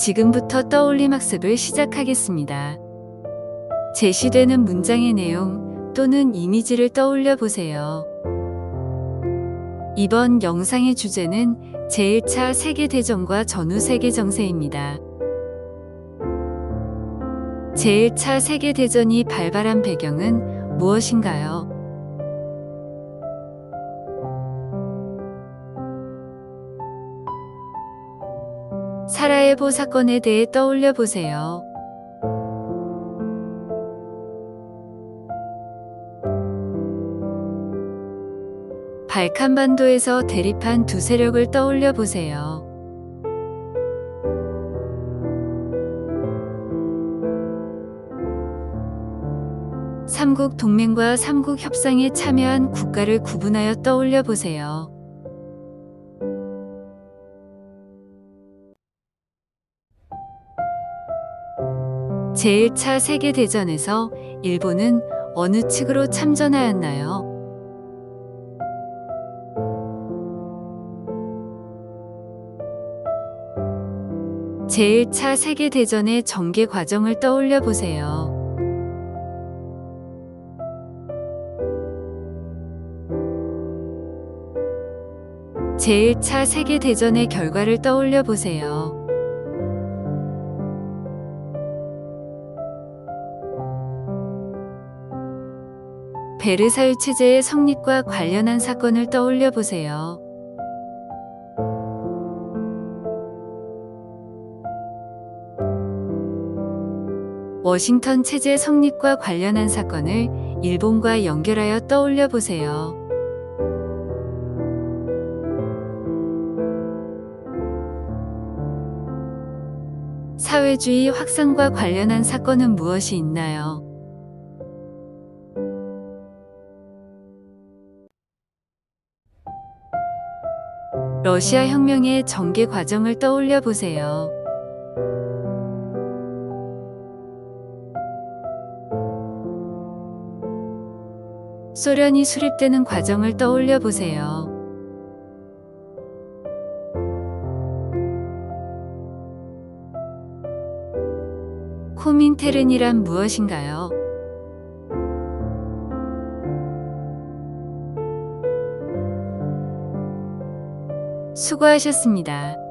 지금부터 떠올림 학습을 시작하겠습니다. 제시되는 문장의 내용 또는 이미지를 떠올려 보세요. 이번 영상의 주제는 제1차 세계대전과 전후 세계정세입니다. 제1차 세계대전이 발발한 배경은 무엇인가요? 사라예보 사건에 대해 떠올려 보세요. 발칸반도에서 대립한 두 세력을 떠올려 보세요. 삼국 동맹과 삼국 협상에 참여한 국가를 구분하여 떠올려 보세요. 제1차 세계대전에서 일본은 어느 측으로 참전하였나요? 제1차 세계대전의 전개 과정을 떠올려 보세요. 제1차 세계대전의 결과를 떠올려 보세요. 베르사유 체제의 성립과 관련한 사건을 떠올려 보세요. 워싱턴 체제 성립과 관련한 사건을 일본과 연결하여 떠올려 보세요. 사회주의 확산과 관련한 사건은 무엇이 있나요? 러시아 혁명의 전개 과정을 떠올려 보세요. 소련이 수립되는 과정을 떠올려 보세요. 코민테른이란 무엇인가요? 수고하셨습니다.